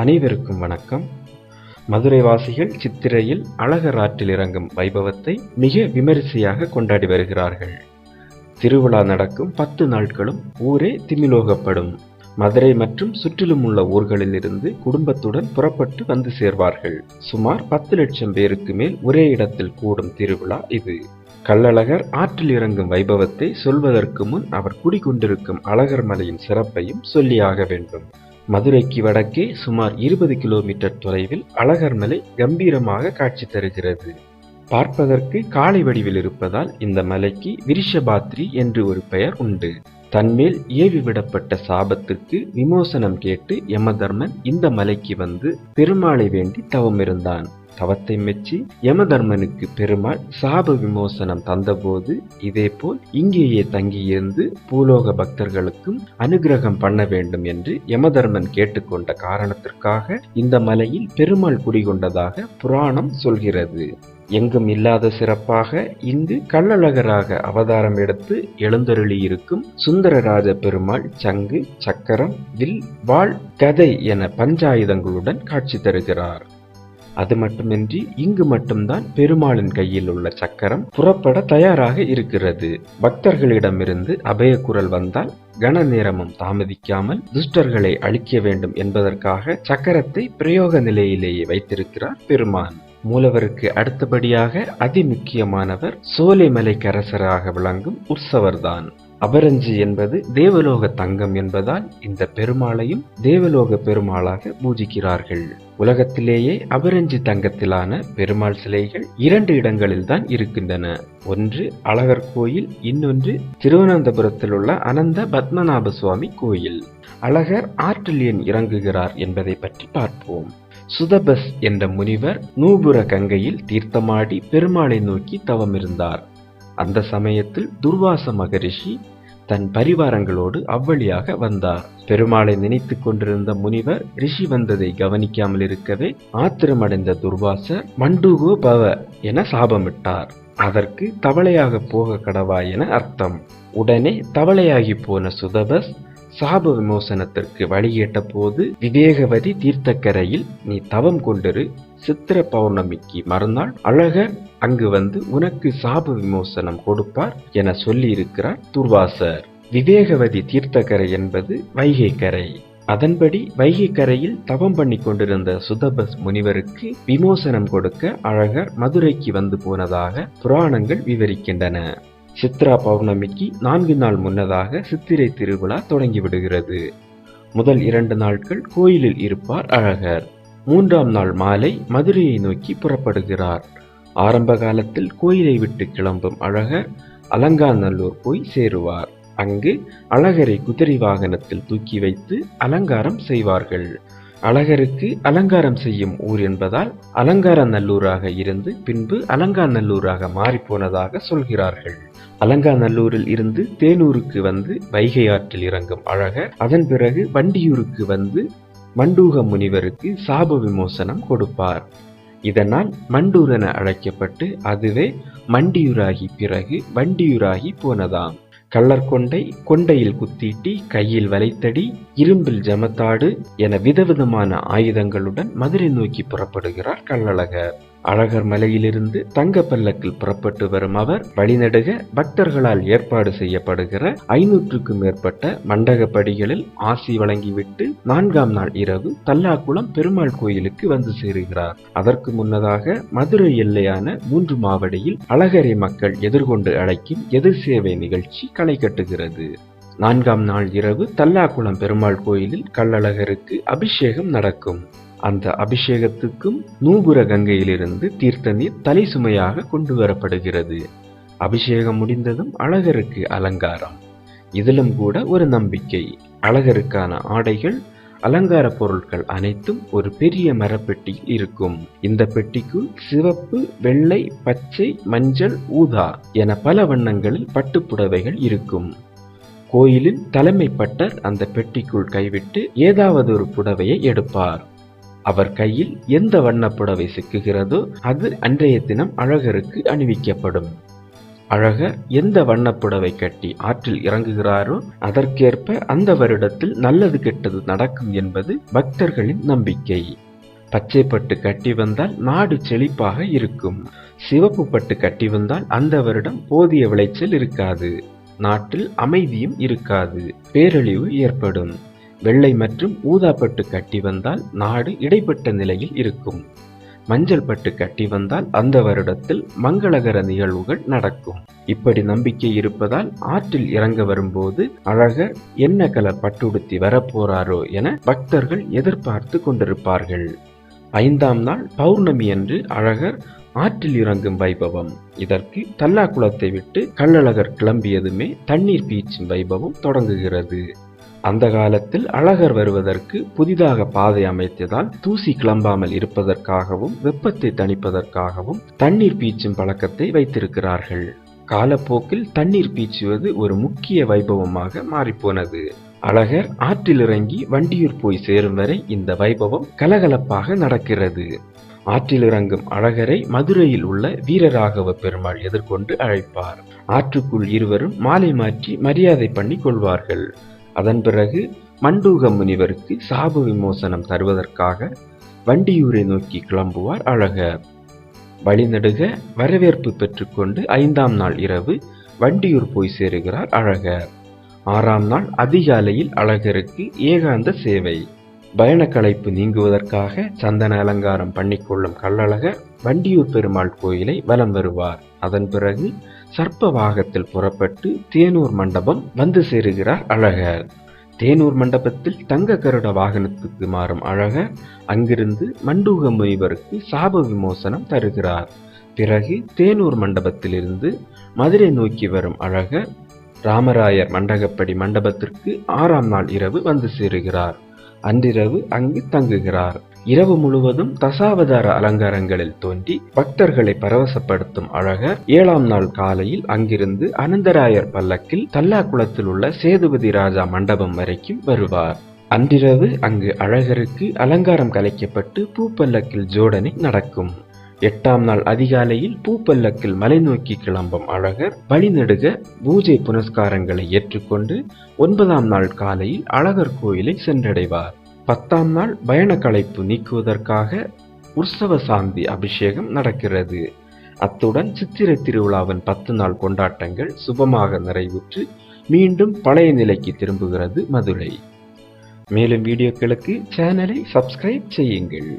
அனைவருக்கும் வணக்கம். மதுரை வாசிகள் சித்திரையில் அழகர் ஆற்றில் இறங்கும் வைபவத்தை மிக விமரிசையாக கொண்டாடி வருகிறார்கள். திருவிழா நடக்கும் பத்து நாட்களும் ஊரே திமிலோகப்படும். மதுரை மற்றும் சுற்றிலும் உள்ள ஊர்களிலிருந்து குடும்பத்துடன் புறப்பட்டு வந்து சேர்வார்கள். சுமார் பத்து லட்சம் பேருக்கு மேல் ஒரே இடத்தில் கூடும் திருவிழா இது. கள்ளழகர் ஆற்றில் இறங்கும் வைபவத்தை சொல்வதற்கு முன் அவர் குடிகொண்டிருக்கும் அழகர் மலையின் சிறப்பையும் சொல்லியாக வேண்டும். மதுரைக்கு வடக்கே சுமார் இருபது கிலோமீட்டர் தொலைவில் அழகர் மலை கம்பீரமாக காட்சி தருகிறது. பார்ப்பதற்கு காளை வடிவில் இருப்பதால் இந்த மலைக்கு விரிஷபாத்ரி என்று ஒரு பெயர் உண்டு. தன்மேல் ஏவி விடப்பட்ட சாபத்துக்கு விமோசனம் கேட்டு யமதர்மன் இந்த மலைக்கு வந்து பெருமாளை வேண்டி தவமிருந்தான். தவத்தை மெச்சி யமதர்மனுக்கு பெருமாள் சாப விமோசனம் தந்தபோது இதேபோல் இங்கேயே தங்கியிருந்து பூலோக பக்தர்களுக்கும் அனுகிரகம் பண்ண வேண்டும் என்று யமதர்மன் கேட்டுக்கொண்ட காரணத்திற்காக இந்த மலையில் பெருமாள் குடிகொண்டதாக புராணம் சொல்கிறது. எங்கும் இல்லாத சிறப்பாக இங்கு கள்ளழகராக அவதாரம் எடுத்து எழுந்தருளியிருக்கும் சுந்தரராஜ பெருமாள் சங்கு சக்கரம் வில் வாழ் கதை என பஞ்சாயுதங்களுடன் காட்சி தருகிறார். அது மட்டுமின்றி இங்கு மட்டும்தான் பெருமாளின் கையில் உள்ள சக்கரம் புறப்பட தயாராக இருக்கிறது. பக்தர்களிடமிருந்து அபயக்குரல் வந்தால் கன நேரமும் தாமதிக்காமல் துஷ்டர்களை அழிக்க வேண்டும் என்பதற்காக சக்கரத்தை பிரயோக நிலையிலேயே வைத்திருக்கிறார் பெருமான். மூலவருக்கு அடுத்தபடியாக அதிமுக்கியமானவர் சோலைமலைக்கரசராக விளங்கும் உற்சவர்தான். அபரஞ்சி என்பது தேவலோக தங்கம் என்பதால் இந்த பெருமாளையும் தேவலோக பெருமாளாக பூஜிக்கிறார்கள். உலகத்திலேயே அபரஞ்சி தங்கத்திலான பெருமாள் சிலைகள் இரண்டு இடங்களில் தான் இருக்கின்றன. ஒன்று அழகர் கோயில் இன்னொன்று திருவனந்தபுரத்தில் உள்ள அனந்த பத்மநாப சுவாமி கோயில். அழகர் ஆற்றில் ஏன் இறங்குகிறார் என்பதை பற்றி பார்ப்போம். சுதபஸ் என்ற முனிவர் நூபுர கங்கையில் தீர்த்தமாடி பெருமாளை நோக்கி தவமிருந்தார். அந்த சமயத்தில் துர்வாச மகரிஷி தன் பரிவாரங்களோடு அவ்வழியாக வந்தார். பெருமாளை நினைத்து கொண்டிருந்த முனிவர் ரிஷி வந்ததை கவனிக்காமல் இருக்கவே ஆத்திரமடைந்த துர்வாசர் மண்டுகோ பவ என சாபமிட்டார். அதற்கு தவளையாக போக கடவா என அர்த்தம். உடனே தவளையாகி போன சுதபஸ் சாப விமோசனத்திற்கு வழியேட்ட போது விவேகவதி தீர்த்தக்கரையில் நீ தவம் கொண்டிரு சித்திர பௌர்ணமிக்கு மறுநாள் அழகர் அங்கு வந்து உனக்கு சாப விமோசனம் கொடுப்பார் என சொல்லி இருக்கிறார் துர்வாசர். விவேகவதி தீர்த்தக்கரை என்பது வைகை கரை அதன்படி வைகை கரையில் தவம் பண்ணி கொண்டிருந்த சுதபஸ் முனிவருக்கு விமோசனம் கொடுக்க அழகர் மதுரைக்கு வந்து போனதாக புராணங்கள் விவரிக்கின்றன. சித்ரா பௌர்ணமிக்கு நான்கு நாள் முன்னதாக சித்திரை திருவிழா தொடங்கிவிடுகிறது. முதல் இரண்டு நாட்கள் கோயிலில் இருப்பார் அழகர். மூன்றாம் நாள் மாலை மதுரையை நோக்கி புறப்படுகிறார். ஆரம்ப காலத்தில் கோயிலை விட்டு கிளம்பும் அழகர் அலங்காநல்லூர் போய் சேருவார். அங்கு அழகரை குதிரை வாகனத்தில் தூக்கி வைத்து அலங்காரம் செய்வார்கள். அழகருக்கு அலங்காரம் செய்யும் ஊர் என்பதால் அலங்கார நல்லூராக இருந்து பின்பு அலங்காநல்லூராக மாறிப்போனதாக சொல்கிறார்கள். அலங்காநல்லூரில் இருந்து தேனூருக்கு வந்து வைகை ஆற்றில் இறங்கும் அழகர். அதன் பிறகு வண்டியூருக்கு வந்து மண்டூக முனிவருக்கு சாப விமோசனம் கொடுப்பார். இதனால் மண்டூர் என அழைக்கப்பட்டு அதுவே மண்டியூராகி பிறகு வண்டியூராகி போனதாம். கள்ளர் கொண்டை கொண்டையில் குத்தீட்டி கையில் வலைத்தடி இரும்பில் ஜமத்தாடு என விதவிதமான ஆயுதங்களுடன் மதுரை நோக்கி புறப்படுகிறார் கள்ளழகர். அழகர் மலையிலிருந்து தங்க பல்லக்கில் புறப்பட்டு வரும் அவர் வழிநடுக பக்தர்களால் ஏற்பாடு செய்யப்படுகிற ஐநூற்றுக்கும் மேற்பட்ட மண்டக படிகளில் ஆசி வழங்கிவிட்டு நான்காம் நாள் இரவு தல்லாக்குளம் பெருமாள் கோயிலுக்கு வந்து சேருகிறார். அதற்கு முன்னதாக மதுரை எல்லையான மூன்று மாவடியில் அழகரை மக்கள் எதிர்கொண்டு அழைக்கும் எதிர் சேவை நிகழ்ச்சி களை கட்டுகிறது. நான்காம் நாள் இரவு தல்லாக்குளம் பெருமாள் கோயிலில் கள்ளழகருக்கு அபிஷேகம் நடக்கும். அந்த அபிஷேகத்துக்கும் நூபுர கங்கையிலிருந்து தீர்த்த நீர் தலை சுமையாக கொண்டு வரப்படுகிறது. அபிஷேகம் முடிந்ததும் அழகருக்கு அலங்காரம். இதிலும் கூட ஒரு நம்பிக்கை. அழகருக்கான ஆடைகள் அலங்கார பொருட்கள் அனைத்தும் ஒரு பெரிய மரப்பெட்டியில் இருக்கும். இந்த பெட்டிக்குள் சிவப்பு வெள்ளை பச்சை மஞ்சள் ஊதா என பல வண்ணங்களில் பட்டுப்புடவைகள் இருக்கும். கோயிலின் தலைமை பட்டர் அந்த பெட்டிக்குள் கைவிட்டு ஏதாவது ஒரு புடவையை எடுப்பார். அவர் கையில் எந்த வண்ணப்புடவை சிக்குகிறதோ அது அன்றைய தினம் அழகருக்கு அணிவிக்கப்படும். அழகர் எந்த வண்ணப்புடவை கட்டி ஆற்றில் இறங்குகிறாரோ அதற்கேற்ப அந்த வருடத்தில் நல்லது கெட்டது நடக்கும் என்பது பக்தர்களின் நம்பிக்கை. பச்சை பட்டு கட்டி வந்தால் நாடு செழிப்பாக இருக்கும். சிவப்பு பட்டு கட்டி வந்தால் அந்த வருடம் போதிய விளைச்சல் இருக்காது. நாட்டில் அமைதியும் இருக்காது. பேரழிவு ஏற்படும். வெள்ளை மற்றும் ஊதா பட்டு கட்டி வந்தால் நாடு இடைப்பட்ட நிலையில் இருக்கும். மஞ்சள் பட்டு கட்டி வந்தால் அந்த வருடத்தில் மங்களகர நிகழ்வுகள் நடக்கும். இப்படி நம்பிக்கை இருப்பதால் ஆற்றில் இறங்க வரும்போது அழகர் என்ன கலர் பட்டுடுத்தி வரப்போறாரோ என பக்தர்கள் எதிர்பார்த்து கொண்டிருப்பார்கள். ஐந்தாம் நாள் பௌர்ணமி அன்று அழகர் ஆற்றில் இறங்கும் வைபவம். இதற்கு தல்லாக்குளத்தை விட்டு கள்ளழகர் கிளம்பியதுமே தண்ணீர் பீச்சும் வைபவம் தொடங்குகிறது. அந்த காலத்தில் அழகர் வருவதற்கு புதிதாக பாதை அமைத்ததால் தூசி கிளம்பாமல் இருப்பதற்காகவும் வெப்பத்தை தணிப்பதற்காகவும் தண்ணீர் பீச்சும் பழக்கத்தை வைத்திருக்கிறார்கள். காலப்போக்கில் தண்ணீர் பீச்சுவது ஒரு முக்கிய வைபவமாக மாறிப்போனது. அழகர் ஆற்றில் இறங்கி வண்டியூர் போய் சேரும் வரை இந்த வைபவம் கலகலப்பாக நடக்கிறது. ஆற்றில் இறங்கும் அழகரை மதுரையில் உள்ள வீரராகவ பெருமாள் எதிர்கொண்டு அழைப்பார். ஆற்றுக்குள் இருவரும் மாலை மாற்றி மரியாதை பண்ணி கொள்வார்கள். அதன் பிறகு மண்டூக முனிவருக்கு சாபு விமோசனம் தருவதற்காக வண்டியூரை நோக்கி கிளம்புவார் அழகர். வழிநடுக வரவேற்பு பெற்றுக்கொண்டு ஐந்தாம் நாள் இரவு வண்டியூர் போய் சேருகிறார் அழகர். ஆறாம் நாள் அதிகாலையில் அழகருக்கு ஏகாந்த சேவை. பயணக்களைப்பு நீங்குவதற்காக சந்தன அலங்காரம் பண்ணிக்கொள்ளும் கள்ளழகர் வண்டியூர் பெருமாள் கோயிலை வலம் வருவார். அதன் பிறகு சர்ப்ப வாகத்தில் புறப்பட்டு தேனூர் மண்டபம் வந்து சேருகிறார் அழகர். தேனூர் மண்டபத்தில் தங்க கருட வாகனத்துக்கு மாறும் அழகர் அங்கிருந்து மண்டூக முனிவருக்கு சாப விமோசனம் தருகிறார். பிறகு தேனூர் மண்டபத்திலிருந்து மதுரை நோக்கி வரும் அழகர் ராமராயர் மண்டகப்படி மண்டபத்திற்கு ஆறாம் நாள் இரவு வந்து சேருகிறார். அன்றிரவு அங்கு தங்குகிறார். இரவு முழுவதும் தசாவதார அலங்காரங்களில் தோன்றி பக்தர்களை பரவசப்படுத்தும் அழகர் ஏழாம் நாள் காலையில் அங்கிருந்து அனந்தராயர் பல்லக்கில் தல்லாக்குளத்தில் உள்ள சேதுபதி ராஜா மண்டபம் வரைக்கும் வருவார். அன்றிரவு அங்கு அழகருக்கு அலங்காரம் கலைக்கப்பட்டு பூப்பல்லக்கில் ஜோடனை நடக்கும். எட்டாம் நாள் அதிகாலையில் பூப்பல்லக்கில் மலை நோக்கி கிளம்பும் அழகர் வழிநெடுக பூஜை புனஸ்காரங்களை ஏற்றுக்கொண்டு ஒன்பதாம் நாள் காலையில் அழகர் கோயிலை சென்றடைவார். பத்தாம் நாள் பயண களைப்பு நீக்குவதற்காக உற்சவ சாந்தி அபிஷேகம் நடக்கிறது. அத்துடன் சித்திரை திருவிழாவின் பத்து நாள் கொண்டாட்டங்கள் சுபமாக நிறைவுற்று மீண்டும் பழைய நிலைக்கு திரும்புகிறது மதுரை. மேலும் வீடியோக்களுக்கு சேனலை சப்ஸ்கிரைப் செய்யுங்கள்.